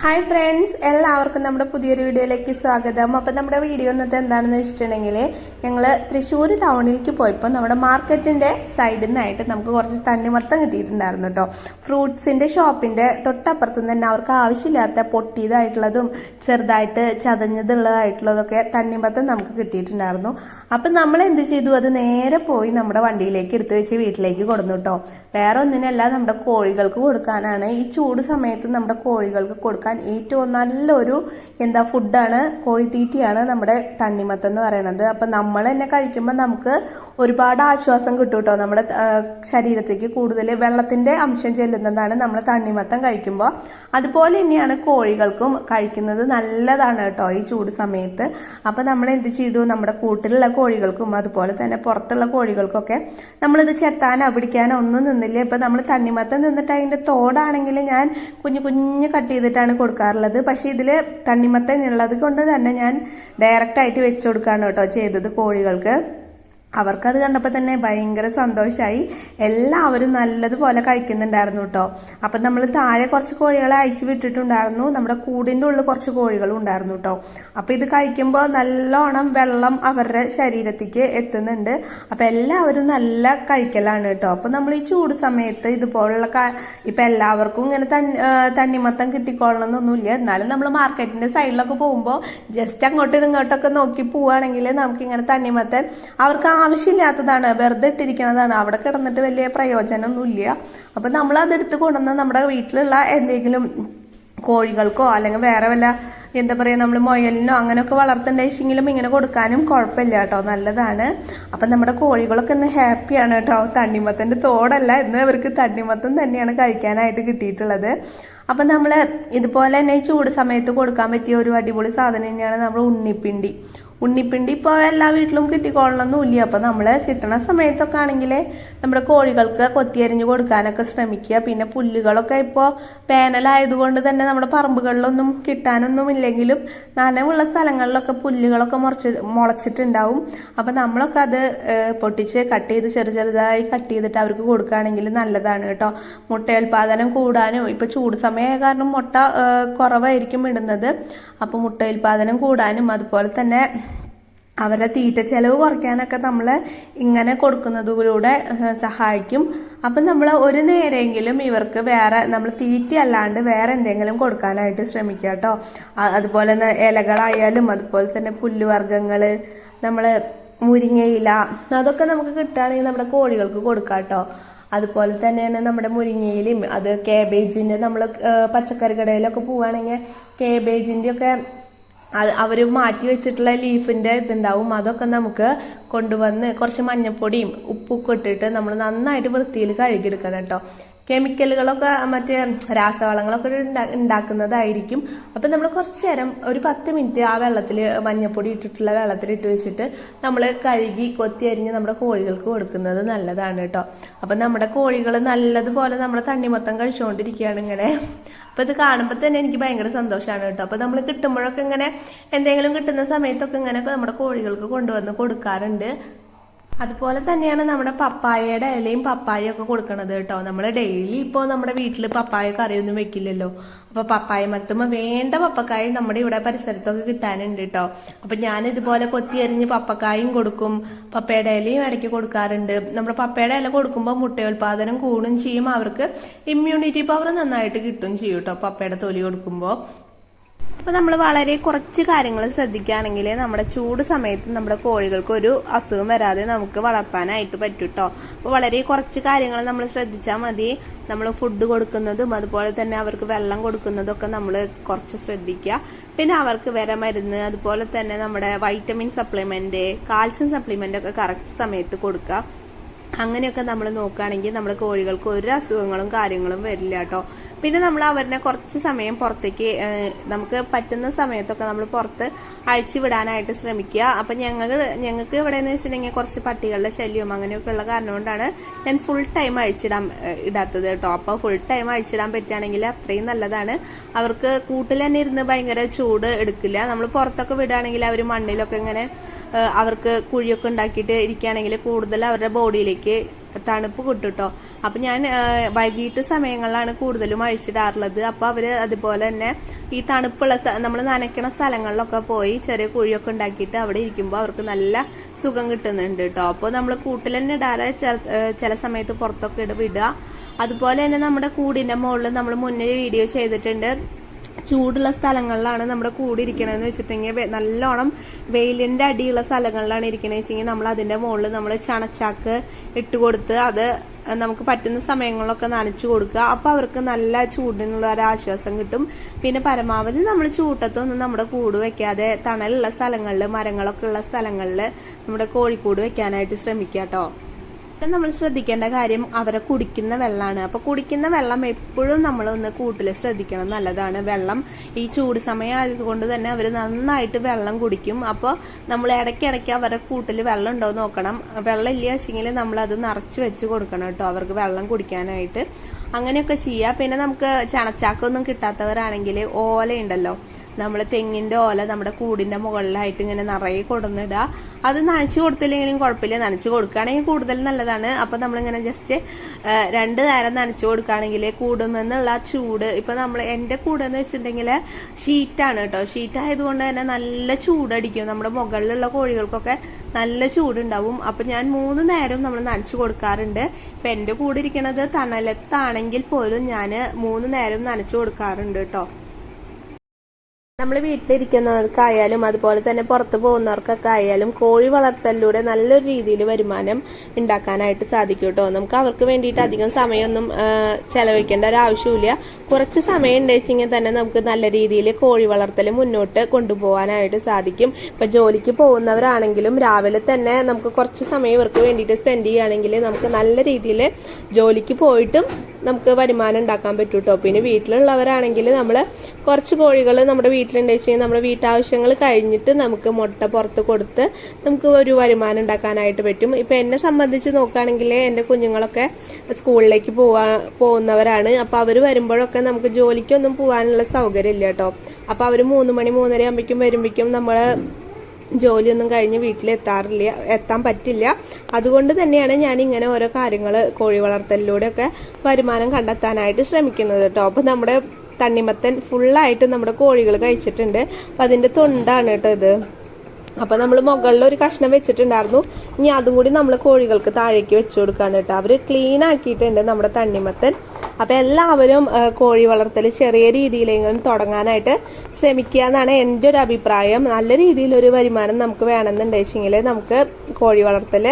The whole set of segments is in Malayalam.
ഹായ് ഫ്രണ്ട്സ് എല്ലാവർക്കും നമ്മുടെ പുതിയൊരു വീഡിയോയിലേക്ക് സ്വാഗതം. അപ്പം നമ്മുടെ വീഡിയോ ഇന്നത്തെ എന്താണെന്ന് വെച്ചിട്ടുണ്ടെങ്കിൽ ഞങ്ങൾ തൃശ്ശൂർ ടൗണിലേക്ക് പോയപ്പോൾ നമ്മുടെ മാർക്കറ്റിന്റെ സൈഡിൽ നിന്നായിട്ട് നമുക്ക് കുറച്ച് തണ്ണിമർത്തം കിട്ടിയിട്ടുണ്ടായിരുന്നു കേട്ടോ ഫ്രൂട്ട്സിന്റെ ഷോപ്പിന്റെ തൊട്ടപ്പുറത്ത് തന്നെ അവർക്ക് ആവശ്യമില്ലാത്ത പൊട്ടിയതായിട്ടുള്ളതും ചെറുതായിട്ട് ചതഞ്ഞതുള്ളതായിട്ടുള്ളതൊക്കെ തണ്ണിമർത്തം നമുക്ക് കിട്ടിയിട്ടുണ്ടായിരുന്നു. അപ്പം നമ്മൾ എന്ത് ചെയ്തു? അത് നേരെ പോയി നമ്മുടെ വണ്ടിയിലേക്ക് എടുത്തു വെച്ച് വീട്ടിലേക്ക് കൊടുന്നു കേട്ടോ വേറെ ഒന്നിനല്ല നമ്മുടെ കോഴികൾക്ക് കൊടുക്കാനാണ്. ഈ ചൂട് സമയത്ത് നമ്മുടെ കോഴികൾക്ക് കൊടുക്കാൻ ഏറ്റവും നല്ലൊരു എന്താ ഫുഡാണ് കോഴിത്തീറ്റയാണ് നമ്മുടെ തണ്ണിമത്തം എന്ന് പറയുന്നത്. അപ്പം നമ്മൾ തന്നെ കഴിക്കുമ്പോൾ നമുക്ക് ഒരുപാട് ആശ്വാസം കിട്ടും കേട്ടോ നമ്മുടെ ശരീരത്തേക്ക് കൂടുതൽ വെള്ളത്തിന്റെ അംശം ചെല്ലുന്നതാണ് നമ്മൾ തണ്ണിമത്തം കഴിക്കുമ്പോൾ അതുപോലെ തന്നെയാണ് കോഴികൾക്കും കഴിക്കുന്നത് നല്ലതാണ് കേട്ടോ ഈ ചൂട് സമയത്ത്. അപ്പോൾ നമ്മൾ എന്ത് ചെയ്തു? നമ്മുടെ കൂട്ടിലുള്ള കോഴികൾക്കും അതുപോലെ തന്നെ പുറത്തുള്ള കോഴികൾക്കൊക്കെ നമ്മളിത് ചെത്താനോ പിടിക്കാനോ ഒന്നും നിന്നില്ല. ഇപ്പം നമ്മൾ തണ്ണിമത്തം നിന്നിട്ട് അതിന്റെ തോടാണെങ്കിൽ ഞാൻ കുഞ്ഞു കുഞ്ഞു കട്ട് ചെയ്തിട്ടാണ് കൊടുക്കാറുള്ളത്. പക്ഷേ ഇതിൽ തണ്ണിമത്തൻ ഉള്ളത് കൊണ്ട് തന്നെ ഞാൻ ഡയറക്റ്റ് ആയിട്ട് വെച്ചു കൊടുക്കാണ് കേട്ടോ ചെയ്തത് കോഴികൾക്ക്. അവർക്കത് കണ്ടപ്പോൾ തന്നെ ഭയങ്കര സന്തോഷമായി എല്ലാവരും നല്ലതുപോലെ കഴിക്കുന്നുണ്ടായിരുന്നു കേട്ടോ അപ്പം നമ്മൾ താഴെ കുറച്ച് കോഴികളെ അയച്ചു വിട്ടിട്ടുണ്ടായിരുന്നു. നമ്മുടെ കൂടിന്റെ ഉള്ളിൽ കുറച്ച് കോഴികളും ഉണ്ടായിരുന്നു കേട്ടോ അപ്പം ഇത് കഴിക്കുമ്പോൾ നല്ലോണം വെള്ളം അവരുടെ ശരീരത്തേക്ക് എത്തുന്നുണ്ട്. അപ്പം എല്ലാവരും നല്ല കഴിക്കലാണ് കേട്ടോ അപ്പം നമ്മൾ ഈ ചൂട് സമയത്ത് ഇതുപോലുള്ള ഇപ്പം എല്ലാവർക്കും ഇങ്ങനെ തണ്ണിമത്തം കിട്ടിക്കൊള്ളണം എന്നൊന്നുമില്ല എന്നാലും നമ്മൾ മാർക്കറ്റിന്റെ സൈഡിലൊക്കെ പോകുമ്പോൾ ജസ്റ്റ് അങ്ങോട്ടും ഇങ്ങോട്ടൊക്കെ നോക്കി പോവുകയാണെങ്കിൽ നമുക്ക് ഇങ്ങനെ തണ്ണിമത്തൻ അവർക്ക് ആവശ്യമില്ലാത്തതാണ്. വെറുതെ ഇട്ടിരിക്കുന്നതാണ്. അവിടെ കിടന്നിട്ട് വലിയ പ്രയോജനമൊന്നുമില്ല. അപ്പം നമ്മൾ അതെടുത്ത് കൊണ്ടുവന്ന് നമ്മുടെ വീട്ടിലുള്ള എന്തെങ്കിലും കോഴികൾക്കോ അല്ലെങ്കിൽ വേറെ വല്ല എന്താ പറയുക നമ്മൾ മുയലിനോ അങ്ങനെയൊക്കെ വളർത്തുന്നുണ്ടെങ്കിലും ഇങ്ങനെ കൊടുക്കാനും കുഴപ്പമില്ല കേട്ടോ. നല്ലതാണ്. അപ്പം നമ്മുടെ കോഴികളൊക്കെ ഇന്ന് ഹാപ്പിയാണ് കേട്ടോ. തണ്ണിമത്തന്റെ തോടല്ല. ഇന്ന് അവർക്ക് തണ്ണിമത്തം തന്നെയാണ് കഴിക്കാനായിട്ട് കിട്ടിയിട്ടുള്ളത്. അപ്പം നമ്മൾ ഇതുപോലെ തന്നെ ചൂട് സമയത്ത് കൊടുക്കാൻ പറ്റിയ ഒരു അടിപൊളി സാധനം തന്നെയാണ് നമ്മൾ ഉണ്ണിപ്പിണ്ടി. ഉണ്ണിപ്പിണ്ടി ഇപ്പോൾ എല്ലാ വീട്ടിലും കിട്ടിക്കൊള്ളണമെന്നില്ല അപ്പോൾ നമ്മൾ കിട്ടണ സമയത്തൊക്കെ ആണെങ്കിൽ നമ്മുടെ കോഴികൾക്ക് കൊത്തിയരിഞ്ഞ് കൊടുക്കാനൊക്കെ ശ്രമിക്കുക. പിന്നെ പുല്ലുകളൊക്കെ ഇപ്പോൾ വേനലായതുകൊണ്ട് തന്നെ നമ്മുടെ പറമ്പുകളിലൊന്നും കിട്ടാനൊന്നും ഇല്ലെങ്കിലും നനവുള്ള സ്ഥലങ്ങളിലൊക്കെ പുല്ലുകളൊക്കെ മുറച്ച് മുളച്ചിട്ടുണ്ടാവും. അപ്പം നമ്മളൊക്കെ അത് പൊട്ടിച്ച് കട്ട് ചെയ്ത് ചെറു ചെറുതായി കട്ട് ചെയ്തിട്ട് അവർക്ക് കൊടുക്കുകയാണെങ്കിൽ നല്ലതാണ് കേട്ടോ. മുട്ടയുൽപാദനം കൂടാനും ഇപ്പം ചൂട് സമയ കാരണം മുട്ട കുറവായിരിക്കും ഇടുന്നത്. അപ്പോൾ മുട്ടയുൽപാദനം കൂടാനും അതുപോലെ തന്നെ അവരുടെ തീറ്റ ചെലവ് കുറയ്ക്കാനൊക്കെ നമ്മൾ ഇങ്ങനെ കൊടുക്കുന്നതിലൂടെ സഹായിക്കും. അപ്പം നമ്മൾ ഒരു നേരെങ്കിലും ഇവർക്ക് വേറെ നമ്മൾ തീറ്റ അല്ലാണ്ട് വേറെ എന്തെങ്കിലും കൊടുക്കാനായിട്ട് ശ്രമിക്കുക കേട്ടോ. അതുപോലെ ഇലകളായാലും അതുപോലെ തന്നെ പുല്ലുവർഗങ്ങൾ നമ്മൾ മുരിങ്ങയില അതൊക്കെ നമുക്ക് കിട്ടുകയാണെങ്കിൽ നമ്മുടെ കോഴികൾക്ക് കൊടുക്കാം കേട്ടോ. അതുപോലെ തന്നെയാണ് നമ്മുടെ മുരിങ്ങയിലും അത് കേബേജിന്റെ നമ്മൾ പച്ചക്കറി കടയിലൊക്കെ പോവുകയാണെങ്കിൽ കേബേജിന്റെയൊക്കെ അവർ മാറ്റി വെച്ചിട്ടുള്ള ലീഫിന്റെ ഇതുണ്ടാവും. അതൊക്കെ നമുക്ക് കൊണ്ടുവന്ന് കുറച്ച് മഞ്ഞപ്പൊടിയും ഉപ്പൊക്കെ ഇട്ടിട്ട് നമ്മൾ നന്നായിട്ട് വൃത്തിയിൽ കഴുകിയെടുക്കണം കേട്ടോ. കെമിക്കലുകളൊക്കെ മറ്റേ രാസവളങ്ങളൊക്കെ ഉണ്ടാക്കുന്നതായിരിക്കും അപ്പം നമ്മൾ കുറച്ചു നേരം ഒരു പത്ത് മിനിറ്റ് ആ വെള്ളത്തിൽ മഞ്ഞപ്പൊടി ഇട്ടിട്ടുള്ള വെള്ളത്തിൽ ഇട്ട് വെച്ചിട്ട് നമ്മൾ കഴുകി കൊത്തി അരിഞ്ഞ് നമ്മുടെ കോഴികൾക്ക് കൊടുക്കുന്നത് നല്ലതാണ് കേട്ടോ. അപ്പം നമ്മുടെ കോഴികൾ നല്ലതുപോലെ നമ്മുടെ തണ്ണിമത്തം കഴിച്ചുകൊണ്ടിരിക്കുകയാണ് ഇങ്ങനെ. അപ്പൊ ഇത് കാണുമ്പോൾ തന്നെ എനിക്ക് ഭയങ്കര സന്തോഷമാണ് കേട്ടോ. അപ്പൊ നമ്മൾ കിട്ടുമ്പോഴൊക്കെ ഇങ്ങനെ എന്തെങ്കിലും കിട്ടുന്ന സമയത്തൊക്കെ ഇങ്ങനെ നമ്മുടെ കോഴികൾക്ക് കൊണ്ടുവന്ന് കൊടുക്കാറുണ്ട്. അതുപോലെ തന്നെയാണ് നമ്മുടെ പപ്പായയുടെ ഇലയും പപ്പായ ഒക്കെ കൊടുക്കണത് കേട്ടോ. നമ്മൾ ഡെയിലി ഇപ്പോൾ നമ്മുടെ വീട്ടിൽ പപ്പായ കറിയൊന്നും വെക്കില്ലല്ലോ. അപ്പൊ പപ്പായ മരത്തുമ്പോൾ വേണ്ട പപ്പക്കായ നമ്മുടെ ഇവിടെ പരിസരത്തൊക്കെ കിട്ടാനുണ്ട് കേട്ടോ. അപ്പൊ ഞാൻ ഇതുപോലെ കൊത്തി എറിഞ്ഞ് പപ്പക്കായും കൊടുക്കും. പപ്പയുടെ ഇലയും ഇടയ്ക്ക് കൊടുക്കാറുണ്ട്. നമ്മുടെ പപ്പയുടെ ഇല കൊടുക്കുമ്പോൾ മുട്ടയുൽപാദനം കൂടും ചെയ്യും. അവർക്ക് ഇമ്മ്യൂണിറ്റി പവർ നന്നായിട്ട് കിട്ടും ചെയ്യും കേട്ടോ പപ്പയുടെ തൊലി കൊടുക്കുമ്പോൾ അപ്പൊ നമ്മൾ വളരെ കുറച്ച് കാര്യങ്ങൾ ശ്രദ്ധിക്കുകയാണെങ്കിൽ നമ്മുടെ ചൂട് സമയത്ത് നമ്മുടെ കോഴികൾക്ക് ഒരു അസുഖം വരാതെ നമുക്ക് വളർത്താനായിട്ട് പറ്റും കേട്ടോ അപ്പൊ വളരെ കുറച്ച് കാര്യങ്ങൾ നമ്മൾ ശ്രദ്ധിച്ചാൽ മതി. നമ്മൾ ഫുഡ് കൊടുക്കുന്നതും അതുപോലെ തന്നെ അവർക്ക് വെള്ളം കൊടുക്കുന്നതൊക്കെ നമ്മൾ കുറച്ച് ശ്രദ്ധിക്കുക. പിന്നെ അവർക്ക് വിര മരുന്ന് അതുപോലെ തന്നെ നമ്മുടെ വൈറ്റമിൻ സപ്ലിമെന്റ് കാൽസ്യം സപ്ലിമെന്റ് ഒക്കെ കറക്റ്റ് സമയത്ത് കൊടുക്കുക. അങ്ങനെയൊക്കെ നമ്മൾ നോക്കുകയാണെങ്കിൽ നമ്മൾ കോഴികൾക്ക് ഒരു അസുഖങ്ങളും കാര്യങ്ങളും വരില്ല കേട്ടോ. പിന്നെ നമ്മൾ അവരെ കുറച്ച് സമയം പുറത്തേക്ക് നമുക്ക് പറ്റുന്ന സമയത്തൊക്കെ നമ്മൾ പുറത്ത് അഴിച്ചു വിടാനായിട്ട് ശ്രമിക്കുക. അപ്പൊ ഞങ്ങൾ ഞങ്ങൾക്ക് ഇവിടെ എന്ന് വെച്ചിട്ടുണ്ടെങ്കിൽ കുറച്ച് പട്ടികളുടെ ശല്യവും അങ്ങനെയൊക്കെ ഉള്ള കാരണം കൊണ്ടാണ് ഞാൻ ഫുൾ ടൈം അഴിച്ചിടാൻ ഇടാത്തത് കേട്ടോ. അപ്പൊ ഫുൾ ടൈം അഴിച്ചിടാൻ പറ്റുകയാണെങ്കിൽ അത്രയും നല്ലതാണ്. അവർക്ക് കൂട്ടിൽ തന്നെ ഇരുന്ന് ഭയങ്കര ചൂട് എടുക്കില്ല. നമ്മൾ പുറത്തൊക്കെ വിടുകയാണെങ്കിൽ അവർ മണ്ണിലൊക്കെ ഇങ്ങനെ അവർക്ക് കുഴിയൊക്കെ ഉണ്ടാക്കിയിട്ട് ഇരിക്കുകയാണെങ്കിൽ കൂടുതൽ അവരുടെ ബോഡിയിലേക്ക് തണുപ്പ് കിട്ടും കേട്ടോ അപ്പൊ ഞാൻ വൈകിട്ട് സമയങ്ങളിലാണ് കൂടുതലും അഴിച്ചിടാറുള്ളത്. അപ്പൊ അവർ അതുപോലെ തന്നെ ഈ തണുപ്പുള്ള നമ്മൾ നനയ്ക്കണ സ്ഥലങ്ങളിലൊക്കെ പോയി ചെറിയ കുഴിയൊക്കെ ഉണ്ടാക്കിയിട്ട് അവിടെ ഇരിക്കുമ്പോൾ അവർക്ക് നല്ല സുഖം കിട്ടുന്നുണ്ട് കേട്ടോ അപ്പോൾ നമ്മൾ കൂട്ടിൽ തന്നെ ഇടാതെ ചില സമയത്ത് പുറത്തൊക്കെ ഇട വിടുക. അതുപോലെ തന്നെ നമ്മുടെ കൂടിന്റെ മുകളിൽ നമ്മൾ മുന്നേ വീഡിയോ ചെയ്തിട്ടുണ്ട്. ചൂടുള്ള സ്ഥലങ്ങളിലാണ് നമ്മുടെ കൂടി ഇരിക്കണമെന്ന് വെച്ചിട്ടുണ്ടെങ്കിൽ നല്ലോണം വെയിലിന്റെ അടിയുള്ള സ്ഥലങ്ങളിലാണ് ഇരിക്കണമെന്ന് വെച്ചെങ്കിൽ നമ്മൾ അതിന്റെ മുകളിൽ നമ്മൾ ചണച്ചാക്ക് ഇട്ട് കൊടുത്ത് അത് നമുക്ക് പറ്റുന്ന സമയങ്ങളിലൊക്കെ നനച്ചു കൊടുക്കുക. അപ്പൊ അവർക്ക് നല്ല ചൂടിനുള്ള ഒരു ആശ്വാസം കിട്ടും. പിന്നെ പരമാവധി നമ്മൾ ചൂട്ടത്തൊന്നും നമ്മുടെ കൂട് വെക്കാതെ തണലുള്ള സ്ഥലങ്ങളിൽ മരങ്ങളൊക്കെ ഉള്ള സ്ഥലങ്ങളിൽ നമ്മുടെ കോഴിക്കൂട് വെക്കാനായിട്ട് ശ്രമിക്കുക കേട്ടോ. പിന്നെ നമ്മൾ ശ്രദ്ധിക്കേണ്ട കാര്യം അവരെ കുടിക്കുന്ന വെള്ളമാണ്. അപ്പൊ കുടിക്കുന്ന വെള്ളം എപ്പോഴും നമ്മൾ ഒന്ന് കൂട്ടിൽ ശ്രദ്ധിക്കണം. നല്ലതാണ് വെള്ളം. ഈ ചൂട് സമയം ആയതുകൊണ്ട് തന്നെ അവർ നന്നായിട്ട് വെള്ളം കുടിക്കും. അപ്പോൾ നമ്മൾ ഇടയ്ക്കിടയ്ക്ക് അവരുടെ കൂട്ടിൽ വെള്ളം ഉണ്ടോ നോക്കണം. വെള്ളം ഇല്ല വെച്ചെങ്കിൽ നമ്മൾ അത് നിറച്ച് വെച്ച് കൊടുക്കണം കേട്ടോ അവർക്ക് വെള്ളം കുടിക്കാനായിട്ട്. അങ്ങനെയൊക്കെ ചെയ്യുക പിന്നെ നമുക്ക് ചണച്ചാക്കൊന്നും കിട്ടാത്തവരാണെങ്കിൽ ഓല ഉണ്ടല്ലോ നമ്മൾ തെങ്ങിന്റെ ഓല നമ്മുടെ കൂടിന്റെ മുകളിലായിട്ട് ഇങ്ങനെ നിറയെ കൊടുന്നിടുക അത് നനച്ചു കൊടുത്തില്ലെങ്കിലും കുഴപ്പമില്ല. നനച്ചു കൊടുക്കുകയാണെങ്കിൽ കൂടുതൽ നല്ലതാണ്. അപ്പൊ നമ്മളിങ്ങനെ ജസ്റ്റ് രണ്ട് നേരം നനച്ചു കൊടുക്കുകയാണെങ്കിൽ കൂടുമെന്നുള്ള ചൂട്. ഇപ്പൊ നമ്മൾ എന്റെ കൂടെന്ന് വെച്ചിട്ടുണ്ടെങ്കിൽ ഷീറ്റാണ് കേട്ടോ. ഷീറ്റ് ആയതുകൊണ്ട് തന്നെ നല്ല ചൂടടിക്കും. നമ്മുടെ മുകളിലുള്ള കോഴികൾക്കൊക്കെ നല്ല ചൂടുണ്ടാവും. അപ്പൊ ഞാൻ മൂന്ന് നേരം നമ്മൾ നനച്ചു കൊടുക്കാറുണ്ട്. ഇപ്പൊ എന്റെ കൂടെ ഇരിക്കുന്നത് തണലത്താണെങ്കിൽ പോലും ഞാൻ മൂന്ന് നേരം നനച്ചു കൊടുക്കാറുണ്ട് കേട്ടോ. നമ്മൾ വീട്ടിലിരിക്കുന്നവർക്കായാലും അതുപോലെ തന്നെ പുറത്തു പോകുന്നവർക്കൊക്കെ ആയാലും കോഴി വളർത്തലിലൂടെ നല്ലൊരു രീതിയിൽ വരുമാനം ഉണ്ടാക്കാനായിട്ട് സാധിക്കും കേട്ടോ. നമുക്ക് അവർക്ക് വേണ്ടിയിട്ട് അധികം സമയമൊന്നും ചെലവഴിക്കേണ്ട ഒരു ആവശ്യമില്ല കുറച്ച് സമയം ഉണ്ടെച്ചെങ്കിൽ തന്നെ നമുക്ക് നല്ല രീതിയിൽ കോഴി വളർത്തൽ മുന്നോട്ട് കൊണ്ടുപോകാനായിട്ട് സാധിക്കും. ഇപ്പൊ ജോലിക്ക് പോകുന്നവരാണെങ്കിലും രാവിലെ തന്നെ നമുക്ക് കുറച്ച് സമയം ഇവർക്ക് വേണ്ടിയിട്ട് സ്പെൻഡ് ചെയ്യുകയാണെങ്കിൽ നമുക്ക് നല്ല രീതിയിൽ ജോലിക്ക് പോയിട്ടും നമുക്ക് വരുമാനം ഉണ്ടാക്കാൻ പറ്റൂട്ടോ പിന്നെ വീട്ടിലുള്ളവരാണെങ്കിൽ നമ്മൾ കുറച്ച് കോഴികൾ നമ്മുടെ വീട്ടിലുണ്ട് വെച്ചാൽ നമ്മുടെ വീട്ടാവശ്യങ്ങൾ കഴിഞ്ഞിട്ട് നമുക്ക് മുട്ട പുറത്ത് കൊടുത്ത് നമുക്ക് ഒരു വരുമാനം ഉണ്ടാക്കാനായിട്ട് പറ്റും. ഇപ്പൊ എന്നെ സംബന്ധിച്ച് നോക്കുകയാണെങ്കിൽ എന്റെ കുഞ്ഞുങ്ങളൊക്കെ സ്കൂളിലേക്ക് പോവാ പോകുന്നവരാണ്. അപ്പൊ അവർ വരുമ്പോഴൊക്കെ നമുക്ക് ജോലിക്കൊന്നും പോകാനുള്ള സൗകര്യം ഇല്ല കേട്ടോ. അപ്പൊ അവർ മൂന്ന് മണി മൂന്നര ആകുമ്പോഴേക്കും വരുമ്പോഴേക്കും നമ്മൾ ജോലിയൊന്നും കഴിഞ്ഞ് വീട്ടിലെത്താറില്ല എത്താൻ പറ്റില്ല. അതുകൊണ്ട് തന്നെയാണ് ഞാൻ ഇങ്ങനെ ഓരോ കാര്യങ്ങൾ കോഴി വളർത്തലിലൂടെയൊക്കെ വരുമാനം കണ്ടെത്താനായിട്ട് ശ്രമിക്കുന്നത് കേട്ടോ. അപ്പൊ നമ്മുടെ തണ്ണിമത്തൻ ഫുള്ളായിട്ട് നമ്മുടെ കോഴികൾ കഴിച്ചിട്ടുണ്ട്. അപ്പൊ അതിന്റെ തൊണ്ടാണ് കേട്ടോ ഇത്. അപ്പൊ നമ്മൾ മുകളിൽ ഒരു കഷ്ണം വെച്ചിട്ടുണ്ടായിരുന്നു. ഇനി അതും കൂടി നമ്മൾ കോഴികൾക്ക് താഴേക്ക് വെച്ചു കൊടുക്കാണ് കേട്ടോ. അവർ ക്ലീൻ ആക്കിയിട്ടുണ്ട് നമ്മുടെ തണ്ണിമത്തൻ. അപ്പൊ എല്ലാവരും കോഴി വളർത്തൽ ചെറിയ രീതിയിലെങ്കിലും തുടങ്ങാനായിട്ട് ശ്രമിക്കുക എന്നാണ് എന്റെ ഒരു അഭിപ്രായം. നല്ല രീതിയിൽ ഒരു വരുമാനം നമുക്ക് വേണമെന്നുണ്ടെച്ചെങ്കിൽ നമുക്ക് കോഴി വളർത്തൽ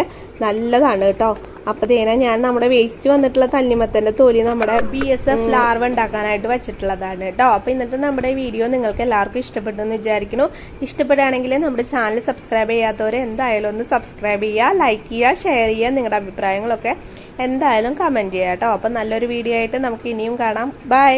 നല്ലതാണ് കേട്ടോ. അപ്പൊ തേന ഞാൻ നമ്മുടെ വേസ്റ്റ് വന്നിട്ടുള്ള തണ്ണിമത്തന്റെ തൊലി നമ്മുടെ ബി എസ് എഫ് ലാർവ് ഉണ്ടാക്കാനായിട്ട് വെച്ചിട്ടുള്ളതാണ് കേട്ടോ അപ്പൊ ഇന്നത്തെ നമ്മുടെ വീഡിയോ നിങ്ങൾക്ക് എല്ലാവർക്കും ഇഷ്ടപ്പെട്ടു എന്ന് വിചാരിക്കുന്നു. ഇഷ്ടപ്പെടുകയാണെങ്കിൽ നമ്മുടെ ചാനൽ സബ്സ്ക്രൈബ് ചെയ്യാത്തവരെ എന്തായാലും ഒന്ന് സബ്സ്ക്രൈബ് ചെയ്യുക ലൈക്ക് ചെയ്യുക ഷെയർ ചെയ്യുക നിങ്ങളുടെ അഭിപ്രായങ്ങളൊക്കെ എന്തായാലും കമന്റ് ചെയ്യുക കേട്ടോ അപ്പൊ നല്ലൊരു വീഡിയോ ആയിട്ട് നമുക്ക് ഇനിയും കാണാം. ബൈ